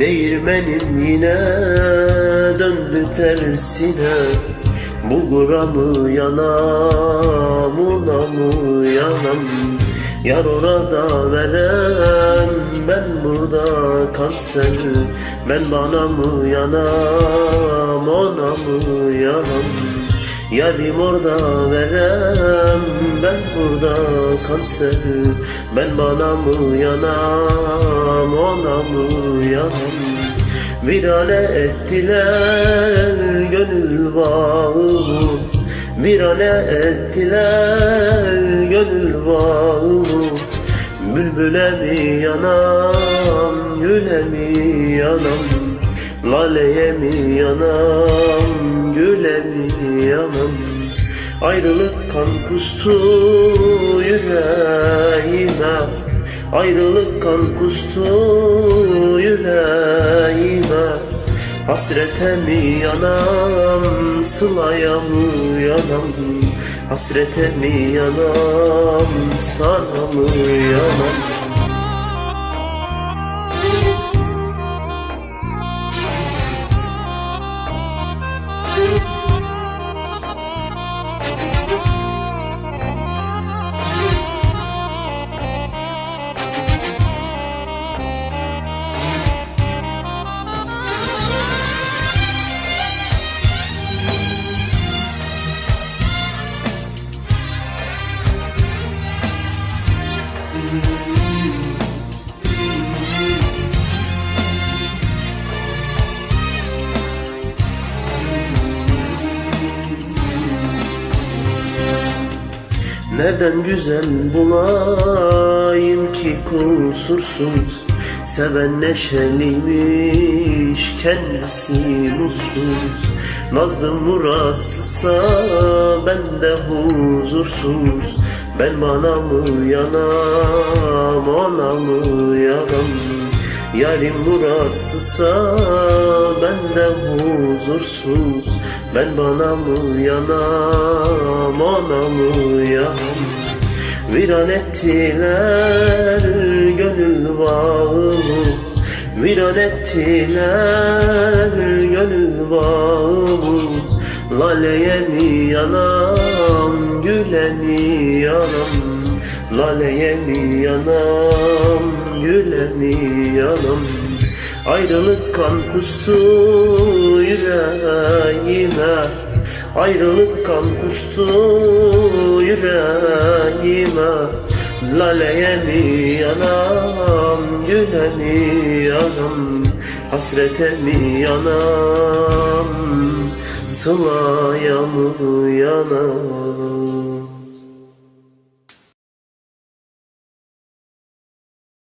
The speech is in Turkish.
Değirmenim yine döndü tersine. Bulgura mı yanam, mı yanam Yar orada verem, ben burada kanser Ben bana mı yanam, ona mı yanam Yarim orada verem, ben burada kanser. Ben bana mı yanam, ona mı yanam? Virane ettiler gönül bağımı. Virane ettiler gönül bağımı. Bülbüle mi yanam, güle mi yanam Laleye mi yanam, güle mi yanam Ayrılık kan kustu yüreğime. Ayrılık kan kustu yüreğime. Hasrete mi yanam, sılaya mı yanam? Hasrete mi yanam, sana mı yanam Nereden güzel bulayım ki kusursuz? Seven neşeliymiş kendisi mutsuz. Nazlı muratsızsa ben de huzursuz. Ben bana mı yanam ona mı yanam? Yarim muratsızsa ben de huzursuz. Ben bana mı yanam ona mı yanam Viran ettiler gönül bağımı Viran ettiler gönül bağımı Laleye mi yanam güle mi yanam? Laleye mi yanam, güle mi yanam? Ayrılık kan kustu yüreğime Ayrılık kan kustu yüreğime Laleye mi yanam, güle yanam Hasrete mi yanam, sılaya mı yanam